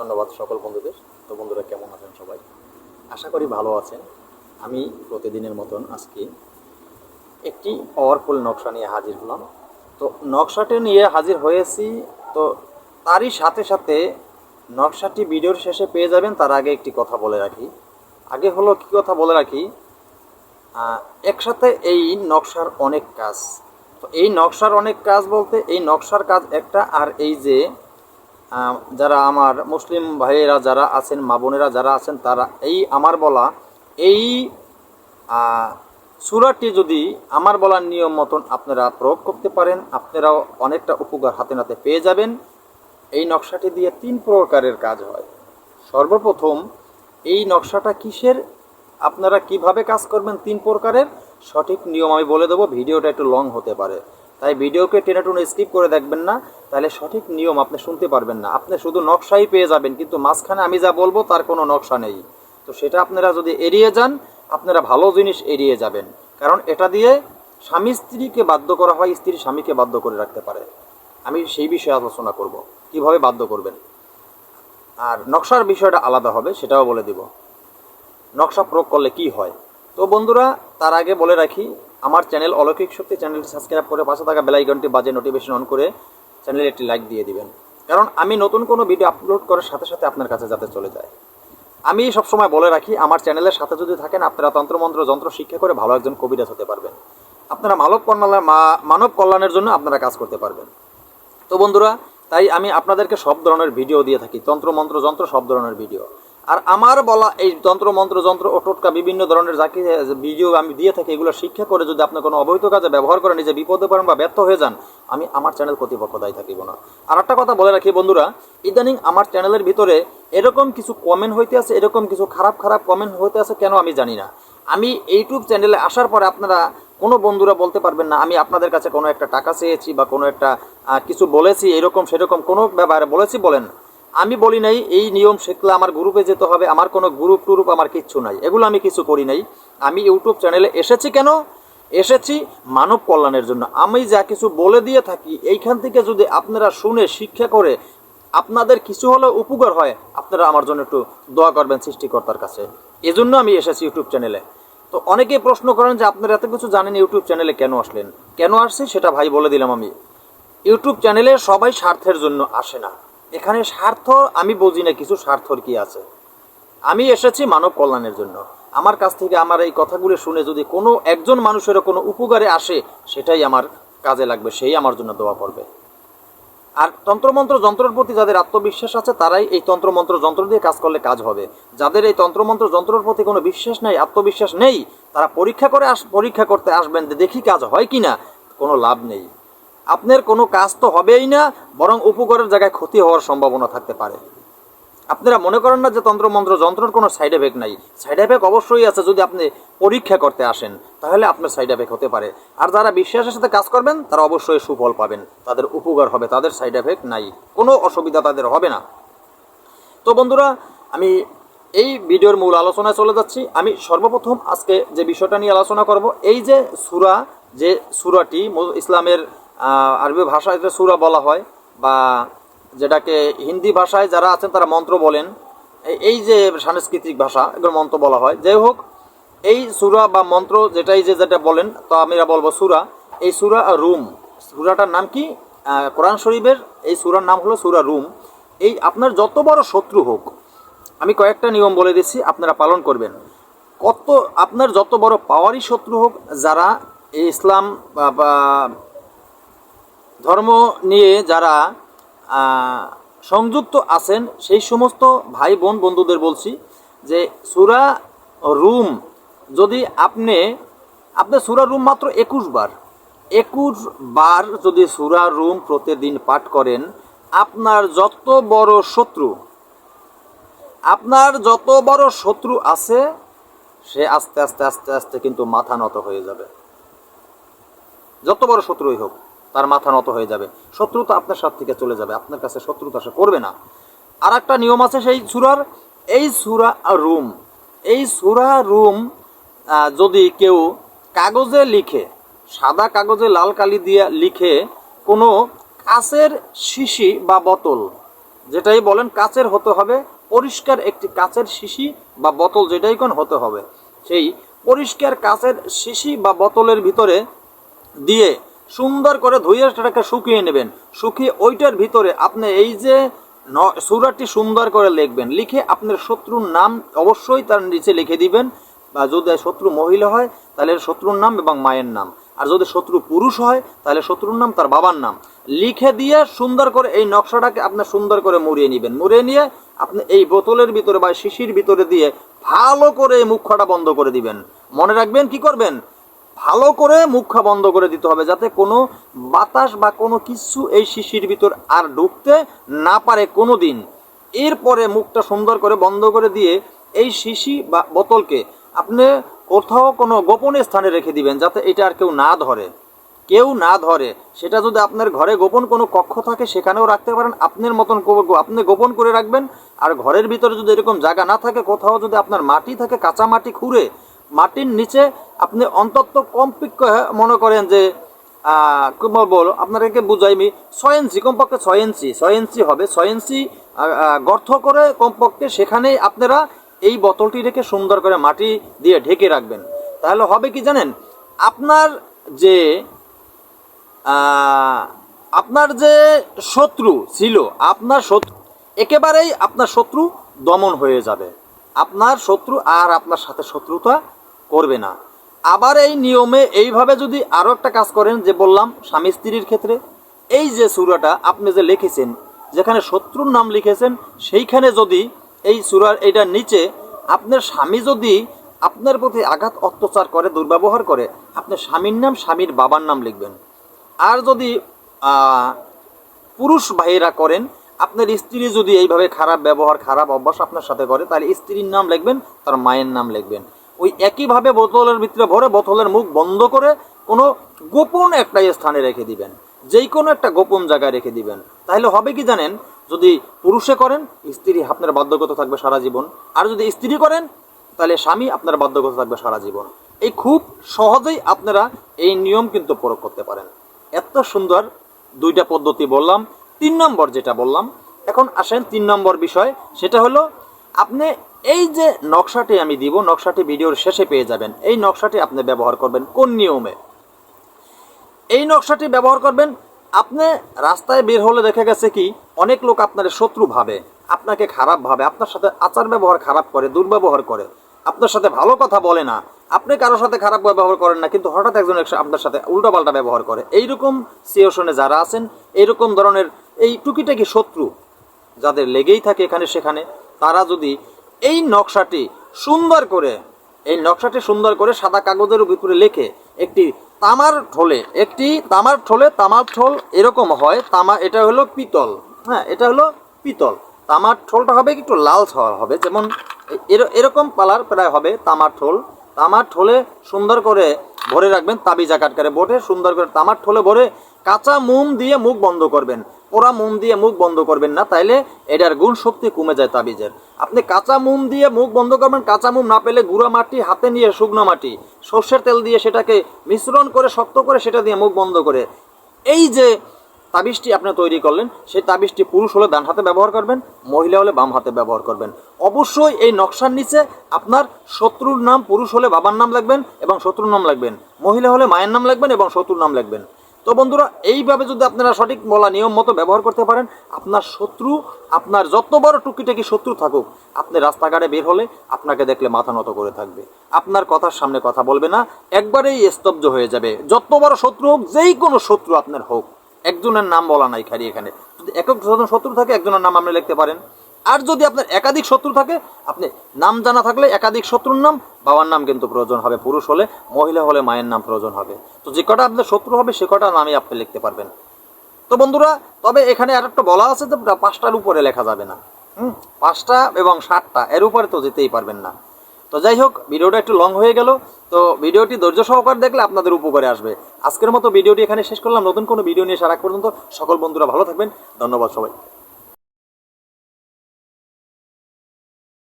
ধন্যবাদ সকল বন্ধুদের। তো বন্ধুরা, কেমন আছেন সবাই? আশা করি ভালো আছেন। আমি প্রতিদিনের মতন আজকে একটি পাওয়ারফুল নকশা নিয়ে হাজির হলাম। তো নকশাটি নিয়ে হাজির হয়েছি। তো তারই সাথে সাথে নকশাটি ভিডিওর শেষে পেয়ে যাবেন, তার আগে একটি কথা বলে রাখি। আগে হলো কি কথা বলে রাখি? একসাথে এই নকশার অনেক কাজ। তো এই নকশার অনেক কাজ বলতে এই নকশার কাজ একটা, আর এই যে যারা আমার মুসলিম ভাইয়েরা যারা আছেন, মা বোনেরা যারা আছেন, তারা এই আমার বলা, এই সূরাটি যদি আমার বলার নিয়ম মতন আপনারা প্রয়োগ করতে পারেন, আপনারাও অনেকটা উপকার হাতে নাতে পেয়ে যাবেন। এই নকশাটি দিয়ে তিন প্রকারের কাজ হয়। সর্বপ্রথম, এই নকশাটা কিসের? আপনারা কীভাবে কাজ করবেন তিন প্রকারের? সঠিক নিয়ম আমি বলে দেবো, ভিডিওটা একটু লং হতে পারে। তাই ভিডিওকে টেনে টুনে স্কিপ করে দেখবেন না, তাহলে সঠিক নিয়ম আপনি শুনতে পারবেন না। আপনি শুধু নকশাই পেয়ে যাবেন, কিন্তু মাঝখানে আমি যা বলব তার কোনো নকশা নেই। তো সেটা আপনারা যদি এড়িয়ে যান, আপনারা ভালো জিনিস এড়িয়ে যাবেন। কারণ এটা দিয়ে স্বামী স্ত্রীকে বাধ্য করা হয়, স্ত্রী স্বামীকে বাধ্য করে রাখতে পারে। আমি সেই বিষয়ে আলোচনা করব, কীভাবে বাধ্য করবেন। আর নকশার বিষয়টা আলাদা হবে, সেটাও বলে দিব। নকশা প্রয়োগ করলে কি হয়? তো বন্ধুরা, তার আগে বলে রাখি আমার চ্যানেল অলৌকিক শক্তি চ্যানেলটি সাবস্ক্রাইব করে পাশে থাকা বেলাইকনটি বাজে নোটিফিকেশন অন করে চ্যানেলে একটি লাইক দিয়ে দিবেন। কারণ আমি নতুন কোনো ভিডিও আপলোড করার সাথে সাথে আপনার কাছে যাতে চলে যায়। আমি সবসময় বলে রাখি, আমার চ্যানেলের সাথে যদি থাকেন, আপনারা তন্ত্রমন্ত্র, যন্ত্র শিক্ষা করে ভালো একজন কবিরাজ হতে পারবেন। আপনারা মানব কল্যাণ, মা- মানব কল্যাণের জন্য আপনারা কাজ করতে পারবেন। তো বন্ধুরা, তাই আমি আপনাদেরকে সব ধরনের ভিডিও দিয়ে থাকি। তন্ত্রমন্ত্র, যন্ত্র, সব ধরনের ভিডিও আর আমার বলা এই তন্ত্রমন্ত্র যন্ত্র ও টোটকা বিভিন্ন ধরনের যাকে ভিডিও আমি দিয়ে থাকি, এগুলো শিক্ষা করে যদি আপনি কোনো অবৈধ কাজে ব্যবহার করে নিজে বিপদে পড়েন বা ব্যর্থ হয়ে যান, আমি আমার চ্যানেল কর্তৃপক্ষ দায়ী থাকিব না। আর একটা কথা বলে রাখি বন্ধুরা, ইদানিং আমার চ্যানেলের ভিতরে এরকম কিছু কমেন্ট হইতে আছে, এরকম কিছু খারাপ খারাপ কমেন্ট হইতে আছে কেন আমি জানি না। আমি ইউটিউব চ্যানেলে আসার পরে আপনারা কোনো বন্ধুরা বলতে পারবেন না, আমি আপনাদের কাছে কোনো একটা টাকা চেয়েছি বা কোনো একটা কিছু বলেছি, এরকম, সেরকম কোনো ব্যাপারে বলেছি বলেন আমি বলি নাই, এই নিয়ম শিখলে আমার গ্রুপে যেতে হবে, আমার কোনো গ্রুপ টুরুপ আমার কিচ্ছু নাই। এগুলো আমি কিছু করি নাই। আমি ইউটিউব চ্যানেলে এসেছি কেন? এসেছি মানব কল্যাণের জন্য। আমি যা কিছু বলে দিয়ে থাকি, এইখান থেকে যদি আপনারা শুনে শিক্ষা করে আপনাদের কিছু হলেও উপকার হয়, আপনারা আমার জন্য একটু দোয়া করবেন সৃষ্টিকর্তার কাছে। এজন্য আমি এসেছি ইউটিউব চ্যানেলে। তো অনেকেই প্রশ্ন করেন যে, আপনারা এত কিছু জানেন ইউটিউব চ্যানেলে কেন আসলেন? কেন আসছি? সেটা ভাই বলে দিলাম আমি। ইউটিউব চ্যানেলে সবাই স্বার্থের জন্য আসে না। এখানে স্বার্থ, আমি বুঝি না কিছু স্বার্থর কি আছে। আমি এসেছি মানব কল্যাণের জন্য। আমার কাছ থেকে আমার এই কথাগুলো শুনে যদি কোনো একজন মানুষেরও কোনো উপকারে আসে, সেটাই আমার কাজে লাগবে, সেই আমার জন্য দোয়া করবে। আর তন্ত্রমন্ত্র যন্ত্রের প্রতি যাদের আত্মবিশ্বাস আছে, তারাই এই তন্ত্রমন্ত্র যন্ত্র দিয়ে কাজ করলে কাজ হবে। যাদের এই তন্ত্রমন্ত্র যন্ত্রের প্রতি কোনো বিশ্বাস নেই, আত্মবিশ্বাস নেই, তারা পরীক্ষা করে আস, পরীক্ষা করতে আসবেন দেখি কাজ হয় কি না কোনো লাভ নেই। আপনার কোনো কাজ তো হবেই না, বরং উপকারের জায়গায় ক্ষতি হওয়ার সম্ভাবনা থাকতে পারে। আপনারা মনে করেন না যে তন্ত্রমন্ত্র যন্ত্রের কোনো সাইড এফেক্ট নাই। সাইড এফেক্ট অবশ্যই আছে যদি আপনি পরীক্ষা করতে আসেন, তাহলে আপনার সাইড এফেক্ট হতে পারে। আর যারা বিশ্বাসের সাথে কাজ করবেন, তারা অবশ্যই সুফল পাবেন। তাদের উপকার হবে, তাদের সাইড এফেক্ট নাই। কোনো অসুবিধা তাদের হবে না। তো বন্ধুরা, আমি এই ভিডিওর মূল আলোচনায় চলে যাচ্ছি। আমি সর্বপ্রথম আজকে যে বিষয়টা নিয়ে আলোচনা করব, এই যে সুরা, যে সুরাটি ইসলামের আরবি ভাষায় যে সুরা বলা হয় বা যেটাকে হিন্দি ভাষায় যারা আছেন তারা মন্ত্র বলেন। এই- যে সাংস্কৃতিক ভাষা, এগুলো মন্ত্র বলা হয়। যাই হোক, এই সুরা বা মন্ত্র যেটাই যে যেটা বলেন, তো আমরা বলব সুরা। এই সুরা রুম, সুরাটার নাম কি? কোরআন শরীফের এই সুরার নাম হলো সুরা রুম। এই আপনার যত বড় শত্রু হোক, আমি কয়েকটা নিয়ম বলে দিচ্ছি, আপনারা পালন করবেন। কত, আপনার যত বড় পাওয়ারই শত্রু হোক, যারা এই ইসলাম বা ধর্ম নিয়ে যারা সংযুক্ত আছেন, সেই সমস্ত ভাই বোন বন্ধুদের বলছি যে সুরা রুম যদি আপনি আপনার সুরা রুম মাত্র একুশ বার একুশ বার যদি সুরা রুম প্রতিদিন পাঠ করেন, আপনার যত বড় শত্রু, আপনার যত বড় শত্রু আছে, সে আস্তে আস্তে আস্তে আস্তে কিন্তু মাথা নত হয়ে যাবে। যত বড় শত্রুই হোক। তার মাথা নত হয়ে যাবে। শত্রুতা আপনার সাথ থেকে চলে যাবে। আপনার কাছে শত্রুতা সে করবে না। আর একটা নিয়ম আছে সেই সুরার। এই সুরা রুম, এই সুরা রুম যদি কেউ কাগজে লিখে, সাদা কাগজে লাল কালি দিয়ে লিখে কোনো কাচের শিশি বা বোতল, যেটাই বলেন কাচের হতে হবে, পরিষ্কার একটি কাচের শিশি বা বোতল যেটাই কোন হতে হবে। সেই পরিষ্কার কাচের শিশি বা বোতলের ভিতরে দিয়ে সুন্দর করে ধুয়ে সেটাকে শুকিয়ে নেবেন। শুকিয়ে ওইটার ভিতরে আপনি এই যে সুরাটি সুন্দর করে লিখবেন, লিখে আপনার শত্রুর নাম অবশ্যই তার নিচে লিখে দিবেন। বা যদি শত্রু মহিলা হয়, তাহলে শত্রুর নাম এবং মায়ের নাম। আর যদি শত্রু পুরুষ হয়, তাহলে শত্রুর নাম, তার বাবার নাম। লিখে দিয়ে সুন্দর করে এই নকশাটাকে আপনি সুন্দর করে মুড়িয়ে নেবেন। মুড়িয়ে নিয়ে আপনি এই বোতলের ভিতরে বা শিশির ভিতরে দিয়ে ভালো করে এই মুখটা বন্ধ করে দিবেন। মনে রাখবেন কি করবেন? ভালো করে মুখা বন্ধ করে দিতে হবে যাতে কোনো বাতাস বা কোনো কিছু এই শিশির ভিতর আর ঢুকতে না পারে কোনো দিন এরপরে মুখটা সুন্দর করে বন্ধ করে দিয়ে এই শিশি বা বোতলকে আপনি কোথাও কোনো গোপন স্থানে রেখে দিবেন যাতে এটা আর কেউ না ধরে। কেউ না ধরে। সেটা যদি আপনার ঘরে গোপন কোনো কক্ষ থাকে, সেখানেও রাখতে পারেন। আপনার মতন আপনি গোপন করে রাখবেন। আর ঘরের ভিতরে যদি এরকম জায়গা না থাকে, কোথাও যদি আপনার মাটি থাকে, কাঁচা মাটি খুঁড়ে মাটির নিচে আপনি অন্তত কমপক্ষে মনে করেন যে কি বলব বুঝাইমি, ছয় ইঞ্চি, কমপক্ষে ছয় ইঞ্চি ছয় ইঞ্চি হবে, ছয় ইঞ্চি গর্ত করে কমপক্ষে সেখানেই আপনারা এই বোতলটি রেখে সুন্দর করে মাটি দিয়ে ঢেকে রাখবেন। তাহলে হবে কি জানেন? আপনার যে আপনার যে শত্রু ছিল, আপনার শত্রু, একেবারেই আপনার শত্রু দমন হয়ে যাবে। আপনার শত্রু আর আপনার সাথে শত্রুতা করবে না। আবার এই নিয়মে এইভাবে যদি আরও একটা কাজ করেন, যে বললাম, স্বামী স্ত্রীর ক্ষেত্রে, এই যে সুরাটা আপনি যে লিখেছেন, যেখানে শত্রুর নাম লিখেছেন, সেইখানে যদি এই সুরার এইটার নিচে আপনার স্বামী যদি আপনার প্রতি আঘাত অত্যাচার করে, দুর্ব্যবহার করে আপনার স্বামীর নাম, স্বামীর বাবার নাম লিখবেন। আর যদি পুরুষ ভাইয়েরা করেন, আপনার স্ত্রী যদি এইভাবে খারাপ ব্যবহার, খারাপ অভ্যাস আপনার সাথে করে, তাহলে স্ত্রীর নাম লিখবেন, তার মায়ের নাম লিখবেন। ওই একইভাবে বোতলের ভিতরে ভরে বোতলের মুখ বন্ধ করে কোনো গোপন একটা স্থানে রেখে দিবেন। যেই কোনো একটা গোপন জায়গায় রেখে দিবেন। তাহলে হবে কি জানেন? যদি পুরুষে করেন, স্ত্রী আপনার বাধ্যগত থাকবে সারা জীবন। আর যদি স্ত্রী করেন, তাহলে স্বামী আপনার বাধ্যগত থাকবে সারা জীবন। এই খুব সহজেই আপনারা এই নিয়ম কিন্তু প্রয়োগ করতে পারেন। এত সুন্দর দুইটা পদ্ধতি বললাম। তিন নম্বর যেটা বললাম, এখন আসেন তিন নম্বর বিষয়। সেটা হলো, আপনি এই যে নকশাটি আমি দিব, নকশাটি ভিডিওর শেষে পেয়ে যাবেন। এই নকশাটি আপনি ব্যবহার করবেন কোন নিয়মে? এই নকশাটি ব্যবহার করবেন, আপনি রাস্তায় বের হলে দেখা গেছে কি, অনেক লোক আপনার শত্রু ভাবে, আপনাকে খারাপ ভাবে, আপনার সাথে আচার ব্যবহার খারাপ করে, দুর্ব্যবহার করে। আপনার সাথে ভালো কথা বলে না, আপনি কারোর সাথে খারাপ ব্যবহার করেন না, কিন্তু হঠাৎ একজন আপনার সাথে উল্টাপাল্টা ব্যবহার করে। এইরকম সিচুয়েশনে যারা আছেন, এইরকম ধরনের এই টুকিটাকি শত্রু যাদের লেগেই থাকে এখানে সেখানে, তারা যদি এই নকশাটি সুন্দর করে, এই নকশাটি সুন্দর করে সাদা কাগজের ভিতরে লেখে একটি তামার ঠোলে, একটি তামার ঠোলে তামার ঠোল এরকম হয়, তামা এটা হলো পিতল হ্যাঁ এটা হলো পিতল। তামার ঠোলটা হবে একটু লাল হবে, যেমন এর- এরকম কালার প্রায় হবে তামার ঠোল। তামার ঠোলে সুন্দর করে ভরে রাখবেন তাবিজ আকারকারে বোটে, সুন্দর করে তামার ঠোলে ভরে কাঁচা মোম দিয়ে মুখ বন্ধ করবেন। পোড়া মোম দিয়ে মুখ বন্ধ করবেন না, তাইলে এটার গুণ শক্তি কমে যায় তাবিজের। আপনি কাঁচা মোম দিয়ে মুখ বন্ধ করবেন, কাঁচা মোম না পেলে গুঁড়া মাটি হাতে নিয়ে শুকনো মাটি, সর্ষের তেল দিয়ে সেটাকে মিশ্রণ করে, শক্ত করে সেটা দিয়ে মুখ বন্ধ করে। এই যে তাবিজটি আপনি তৈরি করলেন, সেই তাবিজটি পুরুষ হলে ডান হাতে ব্যবহার করবেন, মহিলা হলে বাম হাতে ব্যবহার করবেন। অবশ্যই এই নকশার নিচে আপনার শত্রুর নাম পুরুষ হলে বাবার নাম লাগবেন এবং শত্রুর নাম লাগবেন মহিলা হলে মায়ের নাম লাগবেন এবং শত্রুর নাম লিখবেন। তো বন্ধুরা, এইভাবে যদি আপনারা সঠিক বলা নিয়ম মতো ব্যবহার করতে পারেন, আপনার শত্রু, আপনার যত বড় টুকিটাকি শত্রু থাকুক, আপনি রাস্তাঘাটে বের হলে আপনাকে দেখলে মাথা নত করে থাকবে। আপনার কথার সামনে কথা বলবে না, একবারেই স্তব্ধ হয়ে যাবে। যত বড় শত্রু হোক, যেই কোনো শত্রু আপনার হোক। একজনের নাম বলা নাই খালি এখানে। যদি একক শত্রু থাকে, একজনের নাম আপনি লিখতে পারেন। আর যদি আপনার একাধিক শত্রু থাকে, আপনি নাম জানা থাকলে একাধিক শত্রুর নাম, বাবার নাম কিন্তু প্রয়োজন হবে। পুরুষ হলে, মহিলা হলে মায়ের নাম প্রয়োজন হবে। তো যে কটা আপনার শত্রু হবে, সে কটা নামই আপনি লিখতে পারবেন। তো বন্ধুরা, তবে এখানে আর একটা বলা আছে যে পাঁচটার উপরে লেখা যাবে না। হুম? পাঁচটা এবং সাতটা, এর উপরে তো যেতেই পারবেন না। তো যাই হোক, ভিডিওটা একটু লং হয়ে গেল। তো ভিডিওটি ধৈর্য সহকারে দেখলে আপনাদের উপকারে আসবে। আজকের মতো ভিডিওটি এখানে শেষ করলাম। নতুন কোনো ভিডিও নিয়ে সারা পর্যন্ত সকল বন্ধুরা ভালো থাকবেন। ধন্যবাদ সবাই